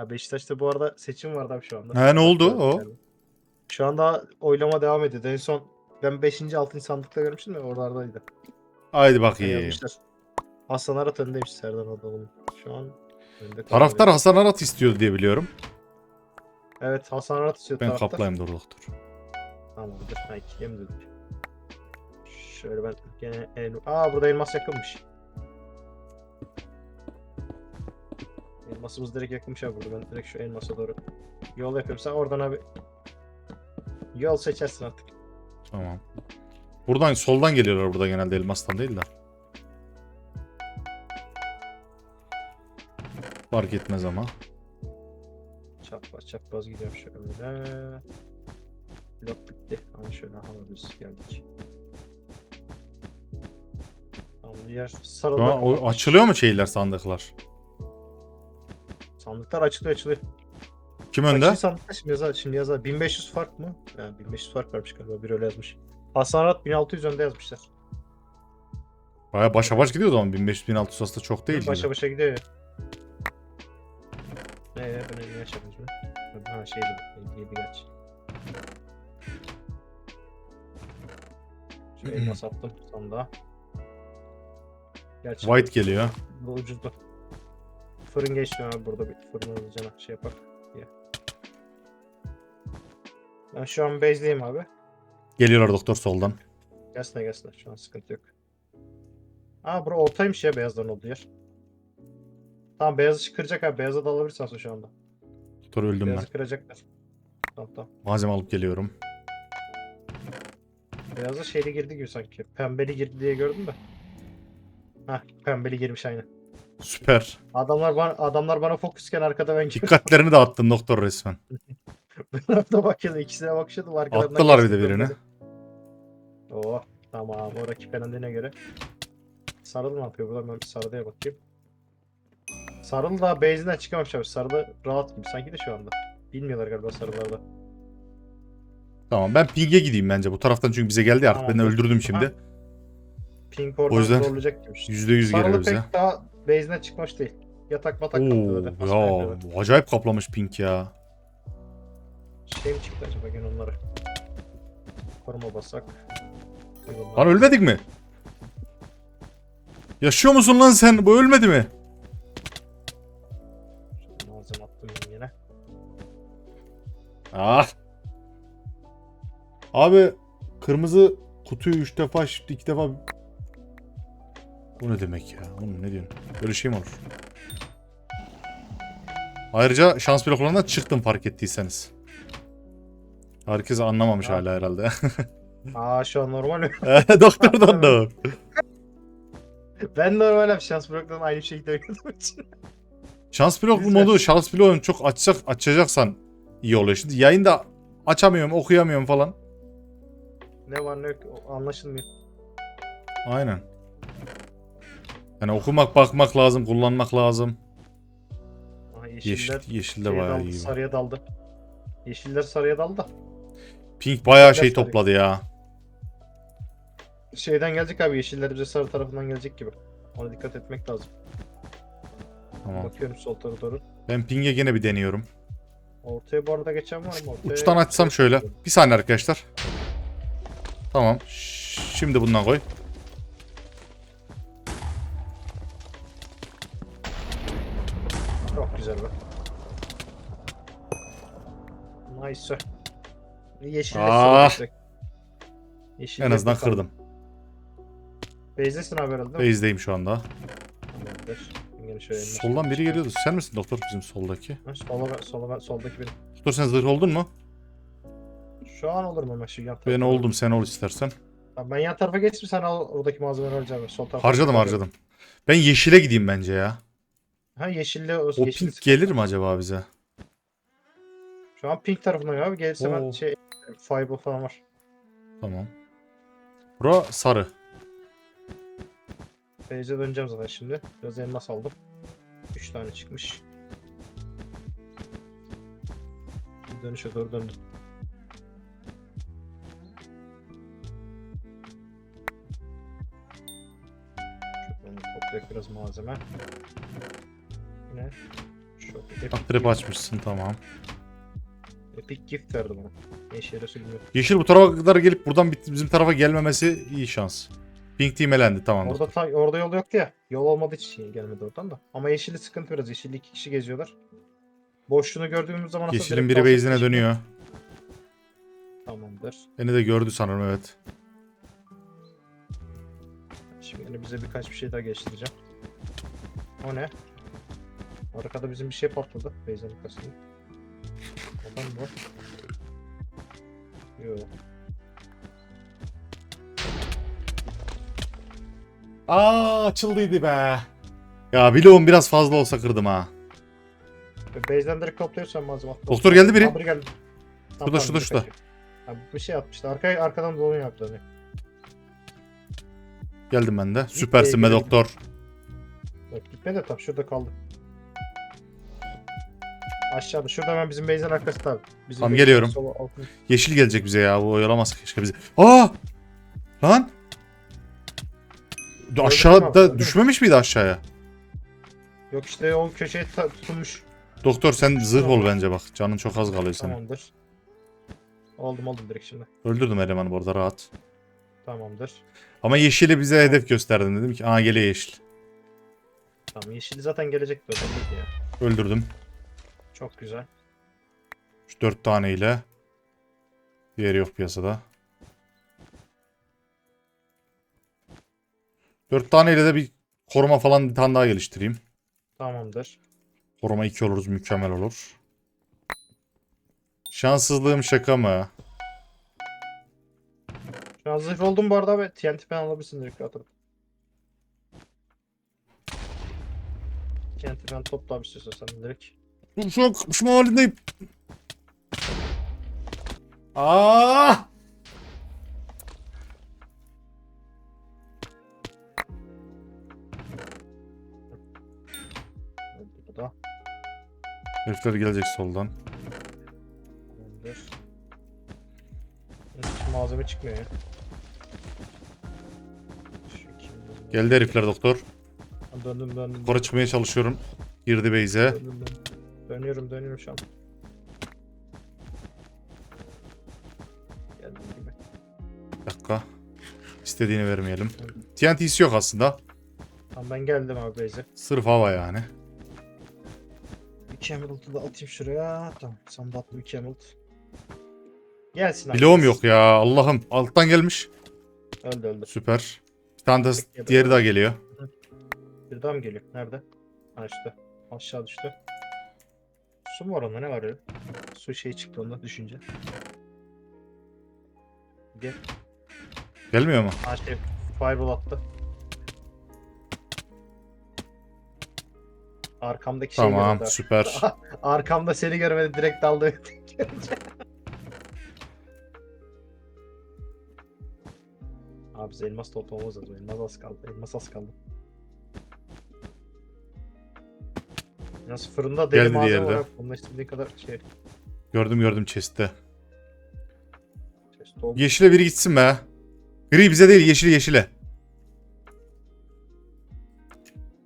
Ha Beşiktaş'ta bu arada seçim vardı abi şu anda. He, ne oldu o? Şu anda oylama devam ediyor. En son ben 5. 6. sandıkta görmüştüm ya oralardaydı. Haydi bakayım. Yazmışlar. Hasan Arat öndeymiş Serdar Adalı'nın. Şu an önde Taraftar kalıyor. Hasan Arat istiyor diye biliyorum. Evet Hasan Arat istiyor Ben taraftar. kaplayayım dur doktor. Tamamdır. Ha ikiye mi dedik? Şöyle ben gene. Aa burada elmas yakınmış. Elmasımız direkt yakınmış abi burada. Ben direkt şu elmasa doğru yol yapıyorum. Sen oradan abi yol seçersin artık. Tamam. Buradan soldan geliyorlar burada genelde elmastan değil de. Fark etmez ama. Çapraz çapraz gidiyorum şöyle. Blok bitti. Ama şöyle havadüz geldik. Tamam diğer o açılıyor mu şeyler sandıklar? Sandıklar açılıyor açılıyor. Kim Önde? önde? sandıklar şimdi yazar şimdi yazar. 1500 fark mı? Yani 1500 fark varmış galiba. Bir öyle yazmış. Hasan Arat 1600 önde yazmışlar. Baya başa baş gidiyor zaman 1500-1600 aslında çok değil. başa gibi. başa gidiyor ya. Eee ben elini açamayız mı? Ha şey dedim. 57 kaç. Şu elmas attım sandığa. Gerçi White geliyor. Bu ucuzdu. Fırın geçti abi burada bir fırın alacağına şey yapar. Ya. Ben şu an base'liyim abi. Geliyorlar doktor soldan. Gelsinler gelsinler şu an sıkıntı yok. Aa bura ortaymış ya beyazların olduğu yer. Tamam beyazı kıracak abi. Beyazı da alabilirsin aslında şu anda. Doktor öldüm ben. Beyazı kıracaklar. Tamam tamam. Malzeme alıp geliyorum. Beyazı şeyli girdi gibi sanki. Pembeli girdi diye gördüm de. Hah pembeli girmiş aynı. Süper. Adamlar bana, adamlar bana fokusken arkada ben Dikkatlerini dağıttın doktor resmen. Ben orada bakıyordum. ikisine. Arkalarından Attılar bir de birini. Oo tamam o rakip elendine göre. Sarılı ne yapıyor burada? Ben bir Sarılı'ya bakayım. Sarılı da base'inden çıkamamış abi. Sarılı rahat gibi sanki de şu anda. Bilmiyorlar galiba Sarılarda. Tamam ben ping'e gideyim bence bu taraftan çünkü bize geldi artık. Ben Tamam. öldürdüm şimdi. Pink oradan O yüzden zorlayacak gibi. %100 Sarılı gelir bize. pek daha base'inden çıkmış değil. Yatak batak kapıları. Oo basma ya yapıyorlar. acayip kaplamış pink ya. Şey mi çıktı acaba gene onlara? Koruma basak. Uygunlar. Lan ölmedik mi? Yaşıyor musun lan sen? Bu ölmedi mi? Şöyle Malzeme attım yine. Ah. Abi kırmızı kutuyu 3 defa shift 2 defa Bu ne demek ya? Oğlum ne diyorsun? Böyle şey mi olur? Ayrıca şans bloklarından çıktım fark ettiyseniz. Herkes anlamamış Ha. hala herhalde. Aa şu an normal mi? Doktordan da. var. ben normal abi şans bıraktan aynı şeyi de gördüğüm için. Şans blok Güzel. modu, şans bloğunu çok açacak, açacaksan iyi oluyor. Şimdi yayında açamıyorum, okuyamıyorum falan. ne var ne yok anlaşılmıyor. Aynen. Yani okumak, bakmak lazım, kullanmak lazım. Aha, yeşiller Yeşil, yeşil de şeye bayağı daldı, iyi. sarıya daldı. Yeşiller sarıya daldı da. Pink bayağı şey sarı. topladı ya. Şeyden gelecek abi yeşiller bize sarı tarafından gelecek gibi. Ona dikkat etmek lazım. Tamam. Bakıyorum sol tarafa doğru. Ben Pink'e gene bir deniyorum. Ortaya bu arada geçen var mı? Ortaya... Uçtan açsam şöyle. Bir saniye arkadaşlar. Tamam. Şimdi bundan koy. Nice. Yeşiller Ah. sarı direkt. Yeşiller En azından kırdım. Base'desin abi herhalde değil mi? Base'deyim şu anda. Tamamdır. Şöyle Soldan biri geliyordu. Sen misin doktor bizim soldaki? Ha, Sola, sola, soldaki benim. Doktor sen zırh oldun mu? Şu an olur mu hemen şu yan tarafa? Ben oldum sen ol istersen. Tamam, ben yan tarafa geçtim sen al oradaki malzemeleri harcayacağım. Sol tarafa. Harcadım harcadım. Ben yeşile gideyim bence ya. Ha yeşilli o, O yeşil pink gelir mi acaba bize? Şu an pink tarafından abi gelirse ben Oo. şey fiber falan var. Tamam. Bura sarı. Base'e döneceğim zaten şimdi. Biraz elmas aldım. 3 tane çıkmış. Dönüşe doğru döndüm. Toplayak biraz malzeme. Ne? Trap açmışsın tamam. Epic gift verdi bana. Ne işe bilmiyorum. Yeşil bu tarafa kadar gelip buradan bizim tarafa gelmemesi iyi şans. Pink team elendi tamamdır. Orada ta- orada yol yoktu ya. Yol olmadığı için şey gelmedi oradan da. Ama yeşili sıkıntı biraz. Yeşilli iki kişi geziyorlar. Boşluğunu gördüğümüz zaman aslında Yeşilin biri base'ine dönüyor. Tamamdır. Beni de gördü sanırım evet. Şimdi bize birkaç bir şey daha geçtireceğim. O ne? Arkada bizim bir şey patladı. Base'in arkasında. Adam bu. Yo. Aa açıldıydı be. Ya bloğum biraz fazla olsa kırdım ha. Base'den direkt topluyorsan malzeme atla. Doktor geldi biri. Kaldır geldi. Şurada, şurada, şurada. Abi bir şey atmıştı. Arkaya arkadan dolanıyor yaptı hani. Geldim ben de. Süpersin be doktor. Bak gitme de tam şurada kaldı. Aşağıda. Şurada hemen bizim base'in arkasında abi. Bizim Tamam, base'in geliyorum. altın- Yeşil gelecek bize ya. Bu oyalamaz keşke bizi. Aa! Lan! mi Aşağıda düşmemiş miydi aşağıya? Yok işte o köşeye ta- tutunmuş. Doktor sen zırh ol bence bak. Canın çok az kalıyor senin. Tamamdır. Aldım aldım direkt şimdi. Öldürdüm elemanı bu arada rahat. Tamamdır. Ama yeşili bize hedef gösterdin dedim ki aa geliyor yeşil. Tamam yeşili zaten belliydi ya. Öldürdüm. Çok güzel. Şu dört taneyle. Diğeri yok piyasada. Dört taneyle de bir koruma falan bir tane daha geliştireyim. Tamamdır. Koruma 2 oluruz mükemmel olur. Şanssızlığım şaka mı? Şu an zırh oldum bu arada ve TNT falan alabilirsin direkt rahat. TNT falan topla istiyorsan sen direkt. Şu an kapışma halindeyim. Aa! Da. Herifler gelecek soldan. Hiç malzeme çıkmıyor ya. Geldi herifler doktor. Döndüm döndüm. Yukarı çıkmaya çalışıyorum. Girdi base'e. Döndüm, döndüm. Dönüyorum dönüyorum şu an. Geldim gibi. Bir dakika. İstediğini vermeyelim. TNT'si yok aslında. Tamam ben geldim abi Beyze. Sırf hava yani. 2 emerald'ı da atayım şuraya. Tamam sen de attım 2 emerald. Gelsin abi. Bloğum yok ya Allah'ım. Alttan gelmiş. Öldü öldü. Süper. Bir tane de diğeri daha geliyor. Bir daha mı geliyor? Nerede? Ha işte. Aşağı düştü. Su mu var onda ne var öyle? Su şey çıktı onda düşünce. Gel. Gelmiyor mu? Ha şey fireball attı. Arkamdaki şey Tamam süper. Arkamda seni görmedi direkt daldı. Abi biz elmas toplamamız lazım. Elmas az kaldı. Elmas az kaldı. Nasıl fırında deli Geldi malzeme diğeri de. abi. Bununla istediğin kadar şey. Gördüm gördüm chest'te. Chest oldu. Yeşile biri gitsin be. Gri bize değil yeşil yeşile.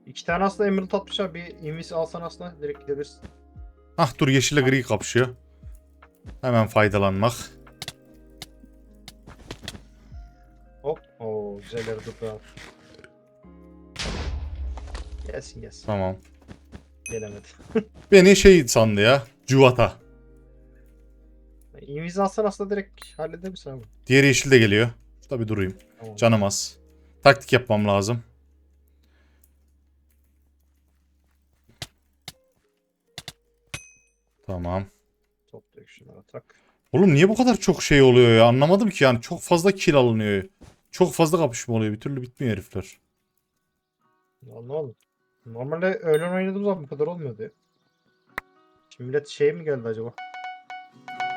İki tane aslında emerald atmışlar. Bir invis alsan aslında direkt gidebilirsin. Hah dur yeşille gri kapışıyor. Hemen faydalanmak. Hop. Oo güzel durdu abi. Gelsin gelsin. Tamam. Gelemedi. Beni şey sandı ya. Cuvata. İnvis alsan aslında direkt halledebilirsin abi. Diğeri yeşil de geliyor. Tabi durayım. Tamam. Canım az. Taktik yapmam lazım. Tamam. Toplayıp şunlara tak. Oğlum niye bu kadar çok şey oluyor ya? Anlamadım ki yani. Çok fazla kill alınıyor. Çok fazla kapışma oluyor. Bir türlü bitmiyor herifler. Anlamadım. Normalde öğlen oynadığım zaman bu kadar olmuyordu ya. Şimdi millet şey mi geldi acaba?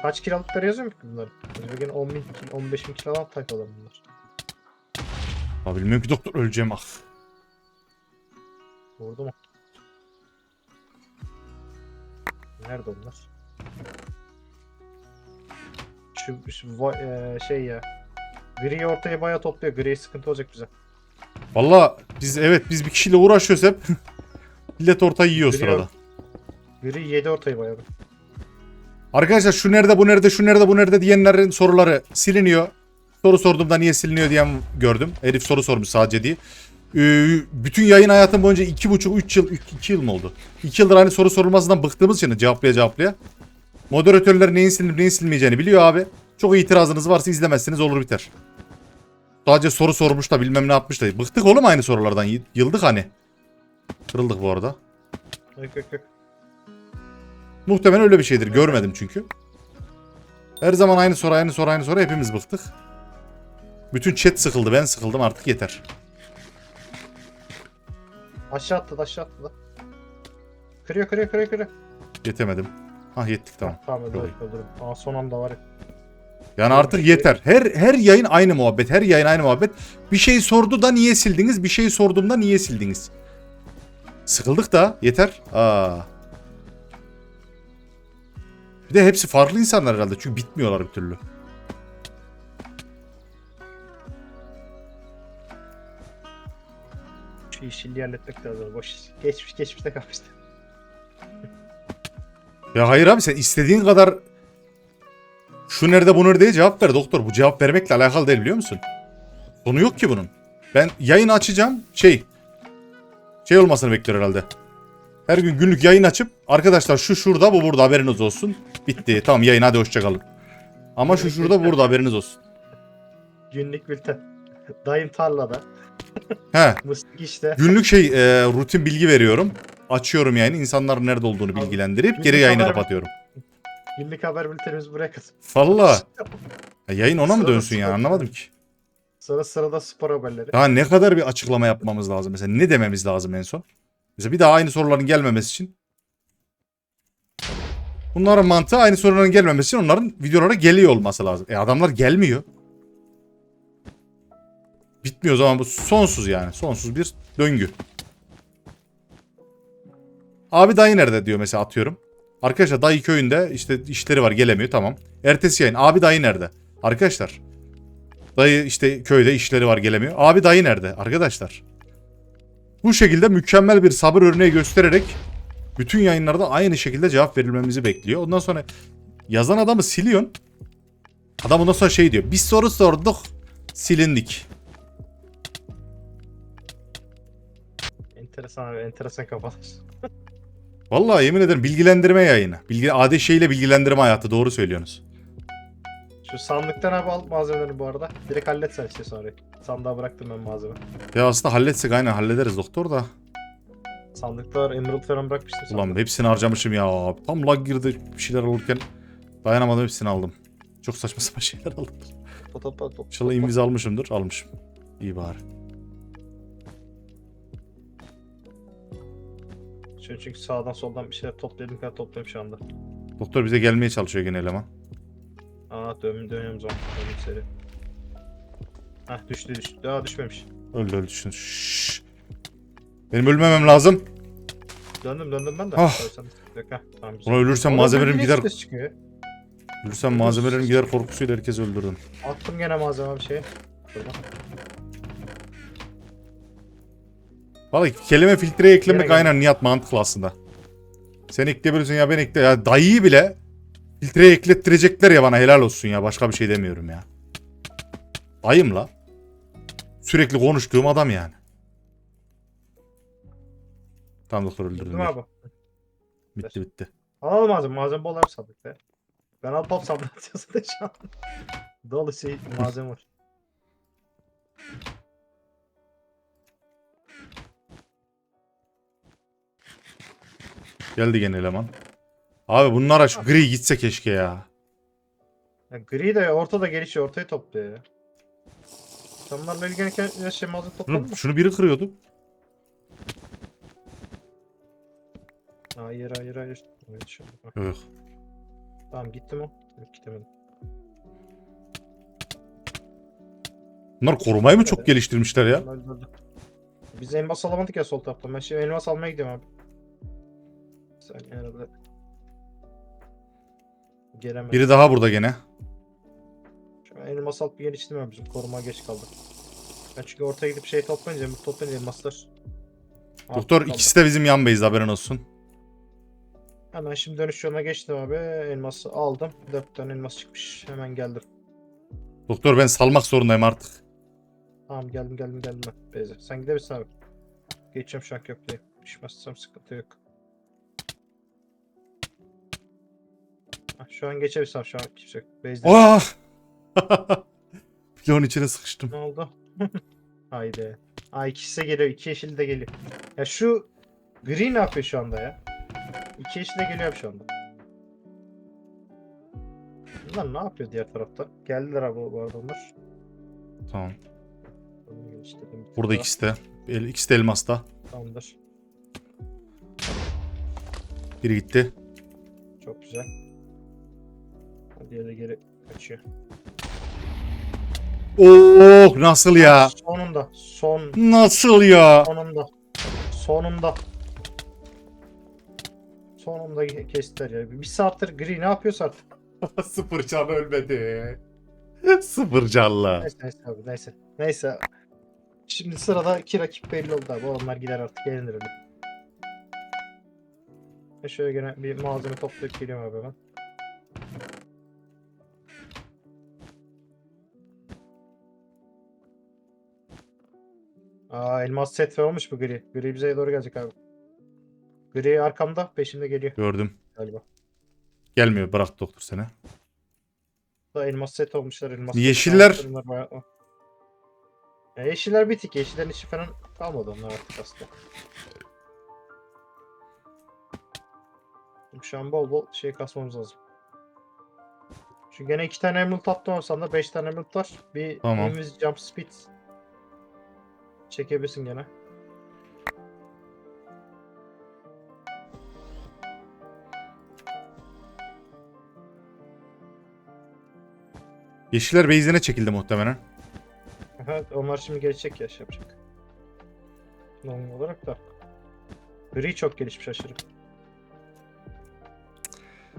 Kaç kiralıkları yazıyor mu ki bunlar? Acaba gene 10 bin, 15 bin kiralık tayfalar bunlar. Ya bilmiyorum ki doktor öleceğim ah. Vurdu mu? Nerede onlar? Şu, şu va- eee, şey ya. Gri'yi ortaya bayağı topluyor. Gri sıkıntı olacak bize. Valla biz evet biz bir kişiyle uğraşıyoruz hep. Millet ortayı yiyor Biliyorum. sırada. Gri 7 ortayı bayağı. Arkadaşlar şu nerede bu nerede şu nerede bu nerede diyenlerin soruları siliniyor. Soru sorduğumda niye siliniyor diyen gördüm. Herif soru sormuş sadece diye. Ee, bütün yayın hayatım boyunca 2,5-3 yıl 2 yıl mı oldu? 2 yıldır aynı soru sorulmasından bıktığımız için cevaplaya cevaplaya. Moderatörler neyin silinip neyin silinmeyeceğini biliyor abi. Çok itirazınız varsa izlemezsiniz olur biter. Sadece soru sormuş da bilmem ne yapmış da. Bıktık oğlum aynı sorulardan. Y- Yıldık hani. Kırıldık bu arada. Yok yok yok. Muhtemelen öyle bir şeydir. Görmedim çünkü. Her zaman aynı soru, aynı soru, aynı soru. Hepimiz bıktık. Bütün chat sıkıldı. Ben sıkıldım artık yeter. Aşağı attı aşağı attı. Kırıyor kırıyor kırıyor kırıyor. Yetemedim. Ah yettik tamam. Tamam öldürdüm Çok öldürdüm. Aa son anda var ya. Yani artık yeter. Her her yayın aynı muhabbet. Her yayın aynı muhabbet. Bir şey sordu da niye sildiniz? Bir şey sorduğumda niye sildiniz? Sıkıldık da yeter. Aa. Bir de hepsi farklı insanlar herhalde. Çünkü bitmiyorlar bir türlü. Şu işi halletmek lazım. Boş iş. Geçmiş geçmişte kalmıştı. Ya hayır abi sen istediğin kadar şu nerede bu nerede diye cevap ver doktor. Bu cevap vermekle alakalı değil biliyor musun? Sonu yok ki bunun. Ben yayın açacağım şey şey olmasını bekliyor herhalde. Her gün günlük yayın açıp arkadaşlar şu şurada bu burada haberiniz olsun. Bitti tamam yayın hadi hoşçakalın. Ama şu şurada bu burada haberiniz olsun. Günlük bülten. Dayım tarlada. He Mıstık işte. günlük şey e, rutin bilgi veriyorum. Açıyorum yayını insanların nerede olduğunu bilgilendirip geri yayını kapatıyorum. Günlük haber bültenimiz buraya kadar. Valla. Ya yayın ona mı Sırada dönsün yani spor- anlamadım ki. Sonra sırada spor haberleri. Daha ne kadar bir açıklama yapmamız lazım mesela ne dememiz lazım en son? Mesela bir daha aynı soruların gelmemesi için. Bunların mantığı aynı soruların gelmemesi için onların videolara geliyor olması lazım. E adamlar gelmiyor. Bitmiyor o zaman bu sonsuz yani. Sonsuz bir döngü. Abi dayı nerede diyor mesela atıyorum. Arkadaşlar dayı köyünde işte işleri var gelemiyor tamam. Ertesi yayın abi dayı nerede? Arkadaşlar Dayı işte köyde işleri var gelemiyor. Abi dayı nerede? Arkadaşlar. Bu şekilde mükemmel bir sabır örneği göstererek bütün yayınlarda aynı şekilde cevap verilmemizi bekliyor. Ondan sonra yazan adamı siliyorsun. Adam ondan sonra şey diyor. Biz soru sorduk. Silindik. Enteresan abi enteresan kafalar. Vallahi yemin ederim bilgilendirme yayını. Bilgi, adi şeyle bilgilendirme hayatı doğru söylüyorsunuz. Şu sandıktan abi al malzemelerini bu arada. Direkt halletsen işte sonra. Sandığa bıraktım ben malzeme. Ya aslında halletsek aynen hallederiz doktor da. Sandıkta var emerald falan bırakmıştım. Ulan hepsini harcamışım ya. Tam lag girdi bir şeyler olurken dayanamadım hepsini aldım. Çok saçma sapan şeyler aldım. Pot, pot, pot, İnşallah inviz almışımdır. Almışım. İyi bari. Şu çünkü sağdan soldan bir şeyler toplayadım kadar topluyorum şu anda. Doktor bize gelmeye çalışıyor gene eleman. Aa dön dönüyorum zaman. Dönüyorum seri. Hah düştü düştü. Daha düşmemiş. Öldü öldü. Şunu. Şşş. Benim ölmemem lazım. Döndüm döndüm ben de. Ah. Heh, tamam. Ulan ölürsem malzemelerim gider. çıkıyor. Ölürsem malzemelerim gider korkusuyla herkes öldürdüm. Attım gene malzeme bir şey. Şuradan. Vallahi kelime filtreye eklemek aynen niyat mantıklı aslında. Sen ekleyebilirsin ya ben ekle. Ya dayıyı bile filtreye eklettirecekler ya bana helal olsun ya. Başka bir şey demiyorum ya. Dayım la. Sürekli konuştuğum adam yani. Tamam doktor öldürdüm. Mi abi? Bitti bitti. Alalım malzeme. Malzeme bol abi sandıkta. Ben al pop sandık da şu an. Dolu şey malzeme var. Geldi gene eleman. Abi bunlara şu gri gitse keşke ya. Ya gri de ortada gelişiyor. Ortaya topluyor ya. Bunlarla ilgilenirken ya şey malzeme topladın mı? Şunu, şunu biri kırıyordu. Hayır hayır hayır. Evet, şu- Yok yok. Tamam gitti mi? Yok gidemedim. Bunlar korumayı mı çok geliştirmişler ya? Biz elmas alamadık ya sol taraftan. Ben şimdi elmas almaya gidiyorum abi. Sen arada. Gelemedim. Biri daha burada gene. Şu an elmas alıp geliştim abi bizim koruma geç kaldı. Ben çünkü ortaya gidip şey toplayınca, bu toplayınca elmaslar. Doktor Altta ikisi de bizim yan base haberin olsun. Hemen şimdi dönüş yoluna geçtim abi. Elması aldım. 4 tane elmas çıkmış. Hemen geldim. Doktor ben salmak zorundayım artık. Tamam geldim geldim geldim ben. Beyze. Sen gidebilirsin abi. Geçeceğim şu an köprüye. Düşmezsem sıkıntı yok. Şu an geçebilsem şu an kimse yok. Beyze. Ah! Pilon içine sıkıştım. Ne oldu? Haydi. Aa ikisi de geliyor. iki yeşil de geliyor. Ya şu gri ne yapıyor şu anda ya? İki yeşil de geliyor şu anda. Bunlar ne yapıyor diğer tarafta? Geldiler abi bu arada onlar. Tamam. Burada ikisi de. El, ikisi de elmasta. Tamamdır. Biri gitti. Çok güzel. Diğeri de geri kaçıyor. Oh nasıl ya? Sonunda. Son. Nasıl ya? Sonunda. Sonunda. Sonunda ke- kestiler ya. Bir saattir gri ne yapıyorsa artık. Sıfır can ölmedi. Sıfır canlı. Neyse neyse abi neyse. Neyse. Şimdi sırada iki rakip belli oldu abi. Onlar gider artık gelinir öyle. Şöyle gene bir malzeme toplayıp geliyorum abi ben. Aa elmas set olmuş bu gri. Gri bize doğru gelecek abi. Gri arkamda peşimde geliyor Gördüm. galiba. Gelmiyor bırak doktor seni. Da elmas set olmuşlar elmas. set Yeşiller- bunlar bayağı- Ya yeşiller bitik. Yeşillerin işi falan kalmadı onlar artık aslında. Şu an bol bol şey kasmamız lazım. Şu gene iki tane emerald attım olsam da beş tane emerald var. Bir Tamam. invis jump speed çekebilirsin gene. Yeşiller base'ine çekildi muhtemelen. Aha, onlar şimdi gelecek ya şey yapacak. Normal olarak da. Gri çok gelişmiş aşırı.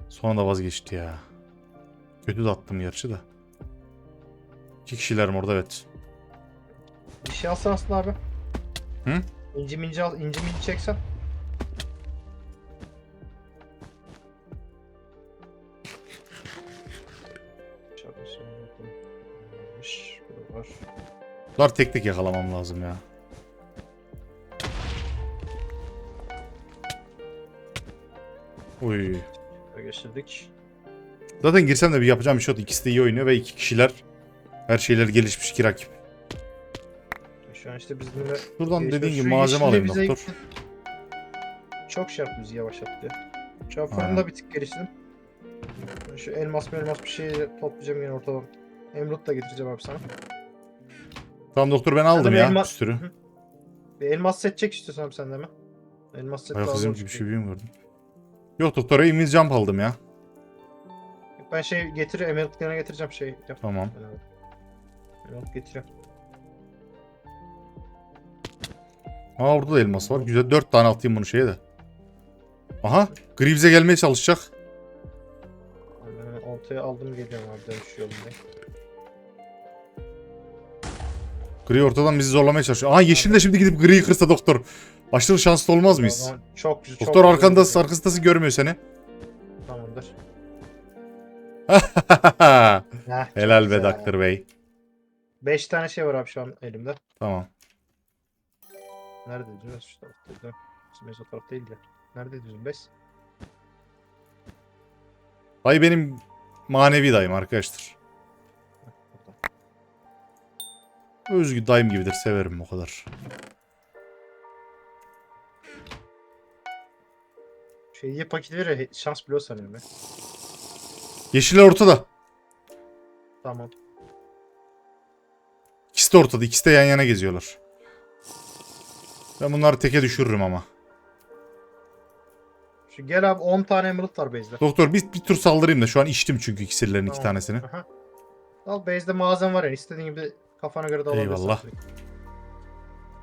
Sonra da vazgeçti ya. Kötü de attım gerçi de. İki kişiler orada evet. Şey alsan aslında abi. Hı? İnci minci al, inci minci çeksen. Bunlar tek tek yakalamam lazım ya. Uy. Geçirdik. Zaten girsem de bir yapacağım bir şey yok. İkisi de iyi oynuyor ve iki kişiler. Her şeyler gelişmiş iki rakip. Şu an işte bizimle... Şuradan Gelişme- dediğin gibi malzeme alayım doktor. Çok şey yaptı bizi yavaşlattı. Şu an fırında bir tık geliştim. Şu elmas elmas bir şey toplayacağım yine ortadan. Emerald da getireceğim abi sana. Tamam doktor ben aldım ya elma- bir sürü. Hı. Bir elmas set çek istiyorsan abi sen de mi? Elmas set Ayak lazım izim gibi bir şey bilmiyorum. Yok doktora imiz jump aldım ya. Ben şey getir Emerald gene getireceğim şey. Yap. Tamam. Emerald getiriyorum. Aa orada da elmas var. Güzel dört tane atayım bunu şeye de. Aha Greaves'e gelmeye çalışacak. Hemen ortaya aldım geliyorum abi dönüş yolundayım. Gri ortadan bizi zorlamaya çalışıyor. Aha yeşil de şimdi gidip griyi kırsa doktor. Aşırı şanslı olmaz mıyız? Çok güzel. çok Doktor güzel arkanda oldu. arkasındasın görmüyor seni. Tamamdır. Helal çok be doktor bey. 5 tane şey var abi şu an elimde. Tamam. Nerede düzgün? Şu taraftaydı. Bizim o taraf değil de. Nerede? 5. Dayı benim manevi dayım arkadaşlar. Özgü dayım gibidir severim o kadar. Şey ya he- şans bloğu sanıyorum ben. Yeşiller ortada. Tamam. İkisi de ortada. İkisi de yan yana geziyorlar. Ben bunları teke düşürürüm ama. Şu gel abi 10 tane emerald var base'de. Doktor bir, bir tur saldırayım da şu an içtim çünkü iksirlerin iki Tamam. tanesini. Aha. Al base'de malzeme var yani istediğin gibi kafana göre de alabilirsin. Eyvallah.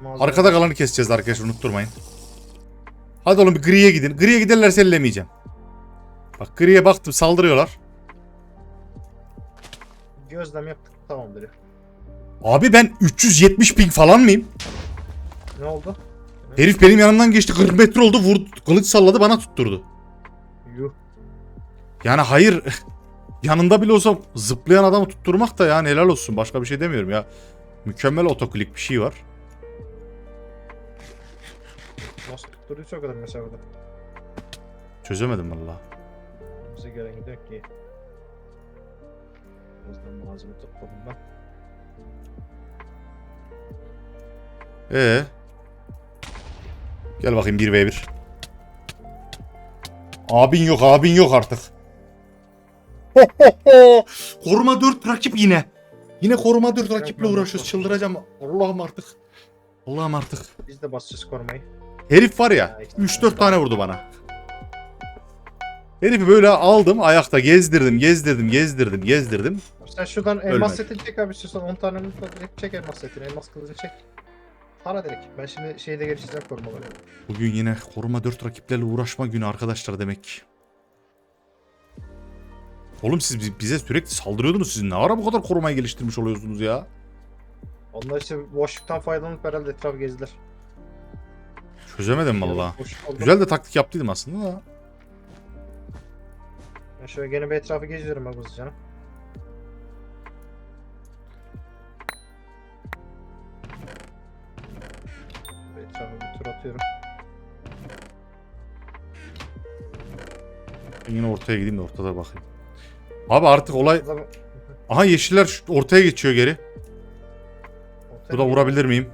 Malzeme- Arkada kalanı keseceğiz arkadaşlar unutturmayın. Hadi oğlum bir griye gidin. Griye giderlerse ellemeyeceğim. Bak griye baktım saldırıyorlar. Gözlem yaptık tamamdır ya. Abi ben 370 ping falan mıyım? Ne oldu? Herif benim yanımdan geçti 40 metre oldu vurdu kılıç salladı bana tutturdu. Yuh. Yani hayır yanında bile olsam zıplayan adamı tutturmak da yani helal olsun. Başka bir şey demiyorum ya. Mükemmel otoklik bir şey var. Nasıl tutturduysa o kadar mesela burada. Çözemedim valla. Bize gelen gidiyor ki. Birazdan malzeme topladım ben. Ee. Gel bakayım 1v1. Abin yok, abin yok artık. koruma 4 rakip yine. Yine koruma 4 rakiple uğraşıyoruz. Çıldıracağım. Allah'ım artık. Allah'ım artık. Biz de basacağız korumayı. Herif var ya 3-4 tane vurdu bana. Herifi böyle aldım ayakta gezdirdim gezdirdim gezdirdim gezdirdim. Sen şuradan elmas Ölmedi. setini çek abi istiyorsan 10 tane direkt çek elmas setini. Elmas kılıcını çek. Para direkt. Ben şimdi şeyde geliştireceğim korumaları. Bugün yine koruma 4 rakiplerle uğraşma günü arkadaşlar demek. Oğlum siz bi- bize sürekli saldırıyordunuz. Siz ne ara bu kadar korumayı geliştirmiş oluyorsunuz ya? Onlar işte boşluktan faydalanıp herhalde etrafı gezdiler. Çözemedim valla. Güzel de taktik yaptıydım aslında da. Ben şöyle gene bir etrafı geziyorum abi hızlıca. Atıyorum. Ben yine ortaya gideyim de ortada bakayım. Abi artık olay... Aha yeşiller ortaya geçiyor geri. Ortaya Burada vurabilir miyim?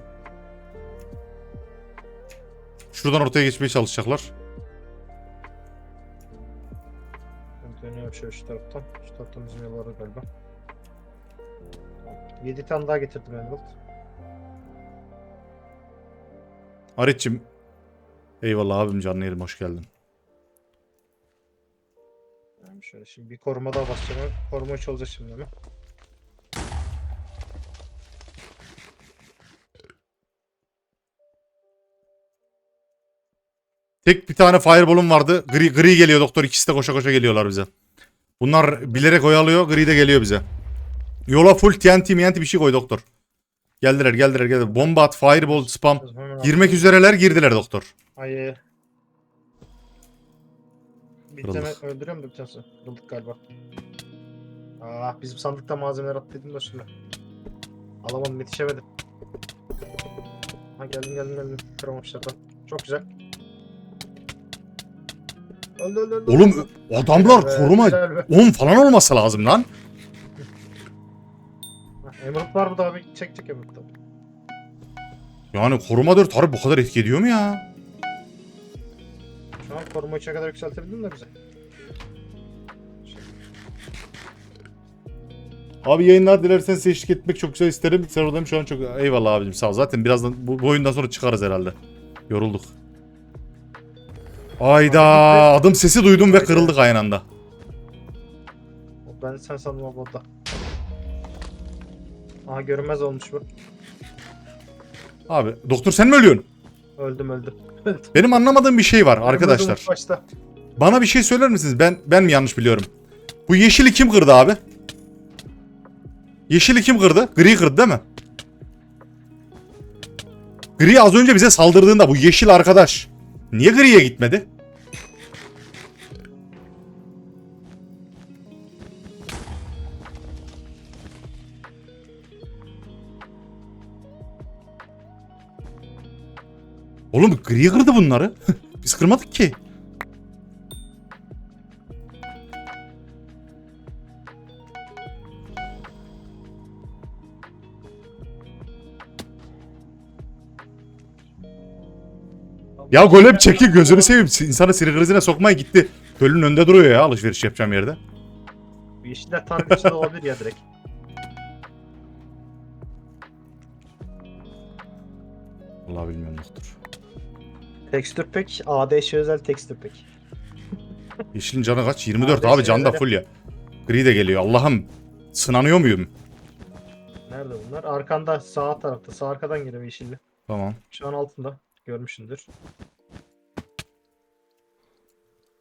Şuradan ortaya geçmeye çalışacaklar. Ben dönüyorum şöyle şu taraftan. Şu taraftan bizim yol var galiba. 7 tane daha getirdim Emerald. Haritçim. Eyvallah abim canlı yerim hoş geldin. Şöyle şimdi bir koruma daha basacağım. Koruma 3 olacak şimdi ama. Tek bir tane fireball'um vardı. Gri, gri geliyor doktor. İkisi de koşa koşa geliyorlar bize. Bunlar bilerek oyalıyor. Gri de geliyor bize. Yola full TNT MNT bir şey koy doktor. Geldiler geldiler geldiler. Bomba at, fireball, spam. Girmek üzereler girdiler doktor. Ay. Bir Kırıldık. tane öldürüyor mu bir tanesi? Kırıldık galiba. Aa bizim sandıkta malzemeler attıydım da şimdi. Alamadım yetişemedim. Ha geldim geldim geldim. Kıramamışlar ben. Çok güzel. Öldü öldü öldü. Oğlum adamlar koruma güzel be. 10 falan olması lazım lan. Emerald var burada abi. Çek çek Emerald'ı. Yani koruma 4 harbi bu kadar etki ediyor mu ya? Şu an koruma 3'e kadar yükseltebildim de bize. Abi yayınlar dilersen eşlik etmek çok güzel isterim. Server'dayım şu an çok eyvallah abicim sağ ol. Zaten birazdan bu, bu oyundan sonra çıkarız herhalde. Yorulduk. Ayda adım sesi duydum ve kırıldık aynı anda. Ben sen sandım o. Aha görünmez olmuş bu. Abi doktor sen mi ölüyorsun? Öldüm öldüm. Benim anlamadığım bir şey var arkadaşlar. Başta. Bana bir şey söyler misiniz? Ben ben mi yanlış biliyorum? Bu yeşili kim kırdı abi? Yeşili kim kırdı? Gri kırdı değil mi? Gri az önce bize saldırdığında bu yeşil arkadaş niye griye gitmedi? Oğlum gri kırdı bunları. Biz kırmadık ki. Ya golem çekil gözünü seveyim. İnsanı sinir krizine sokmaya gitti. Gölün önünde duruyor ya alışveriş yapacağım yerde. Yeşiller tarih içinde olabilir ya direkt. Vallahi bilmiyorum doktor. Tekstür pack, ADŞ özel tekstür pack. Yeşilin canı kaç? 24 Abi abi can da full ya. Gri de geliyor. Allah'ım sınanıyor muyum? Nerede bunlar? Arkanda sağ tarafta. Sağ arkadan geliyor yeşilli. Tamam. Şu an altında. Görmüşsündür.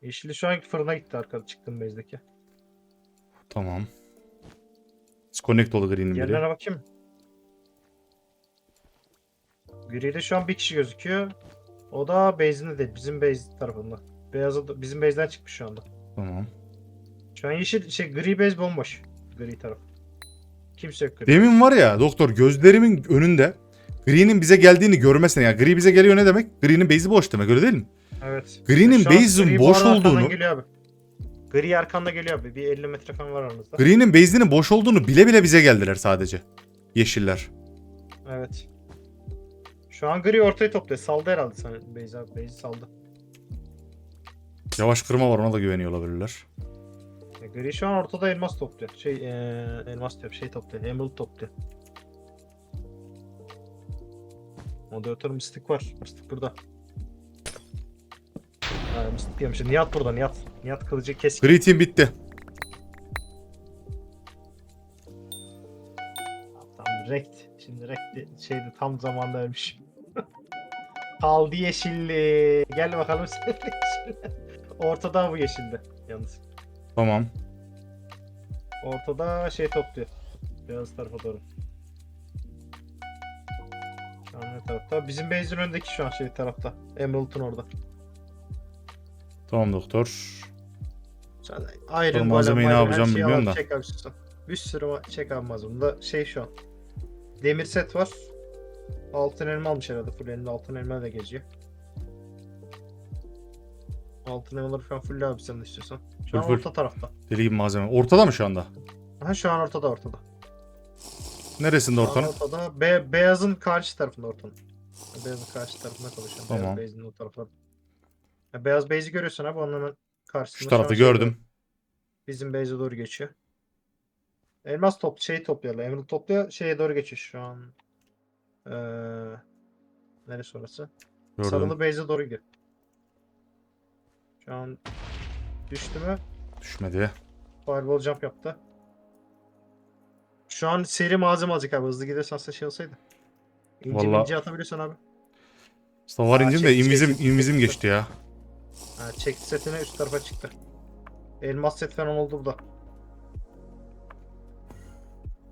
Yeşilli şu an fırına gitti arkada çıktım base'deki. Tamam. Disconnect oldu Green'in biri. Yerlerine bakayım. Gri'de şu an bir kişi gözüküyor. O da base'inde değil. Bizim base tarafında. Beyazı bizim base'den çıkmış şu anda. Tamam. Şu an yeşil şey gri base bomboş. Gri taraf. Kimse yok gri. Demin var ya doktor gözlerimin önünde Green'in bize geldiğini görmesine ya. Gri bize geliyor ne demek? Green'in base'i boş demek öyle değil mi? Evet. Green'in an base'in gri boş olduğunu geliyor abi. Gri arkanda geliyor abi. Bir 50 metre falan var aranızda. Green'in base'inin boş olduğunu bile bile bize geldiler sadece. Yeşiller. Evet. Şu an gri ortaya topluyor. Saldı herhalde sana abi. Base'i saldı. Yavaş kırma var ona da güveniyor olabilirler. E, Gri şu an ortada elmas topluyor. Şey eee elmas diyor. Şey topluyor. Emerald topluyor. Moderatör Mystic var. Mystic burada. Ha, Mystic diyormuş. Nihat burada Nihat. Nihat kılıcı keskin. Gri team bitti. Tam rekt. Şimdi rekt şeydi tam zamanda ölmüş. Kaldı yeşilli. Gel bakalım sen. Ortada bu yeşildi yalnız. Tamam. Ortada şey topluyor. Beyaz tarafa doğru. Şu an ne tarafta? Bizim base'in önündeki şu an şey tarafta. Emerald'ın orada. Tamam doktor. Sen ayrı Sonra malzemeyi ne yapacağım bilmiyorum da. Bir sürü çek abi malzeme. Bunda şey şu an. Demir set var. Altın elma almış herhalde. Full elinde altın elma da geziyor. Altın elmaları falan full abi sen de istiyorsan. Şu an Full, full. orta tarafta. Deli gibi malzeme. Ortada mı şu anda? Aha şu an ortada ortada. Neresinde Şu an ortanın? Ortada. Be beyazın karşı tarafında ortanın. Beyazın karşı tarafında çalışan. Tamam. Beyaz base'in o taraflarda. Ya beyaz base'i görüyorsun abi onun hemen karşısında. Şu şu tarafta an şey gördüm. Bizim base'e doğru geçiyor. Elmas top şey topluyorlar. Emerald topluyor şeye doğru geçiyor şu an. Ee, neresi orası? Gördüm. Sarılı base'e doğru gidiyor. Şu an düştü mü? Düşmedi. Fireball jump yaptı. Şu an seri malzeme alacak abi. Hızlı gidersen aslında şey olsaydı. İnci Vallahi- minci atabiliyorsun abi. Mustafa var incim de invizim, invizim geçti ya. Ha, çekti setine üst tarafa çıktı. Elmas set falan oldu burada.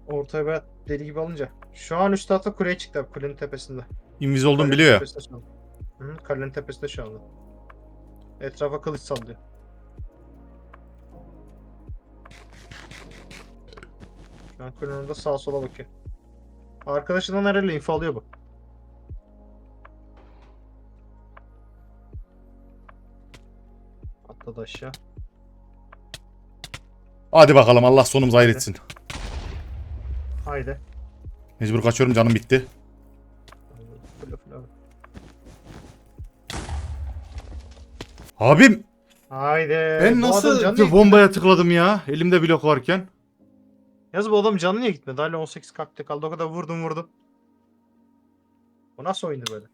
Ortaya böyle deli gibi alınca. Şu an üst tarafta kuleye çıktı abi kulenin tepesinde. Inviz Kalenin biliyor ya. tepesinde şu an. Hı, kalenin tepesinde şu anda. Etrafa kılıç sallıyor. Şu an kulenin orada sağa sola bakıyor. Arkadaşından herhalde info alıyor bu. Atladı aşağı. Hadi bakalım Allah sonumuzu hayretsin. Haydi. Mecbur kaçıyorum canım bitti. Abim Haydi. ben nasıl niye bombaya tıkladım ya? Elimde blok varken. Yaz bu adam canı niye gitmedi? Hala 18 kalpte kaldı. O kadar vurdum vurdum. Bu nasıl oyundu böyle?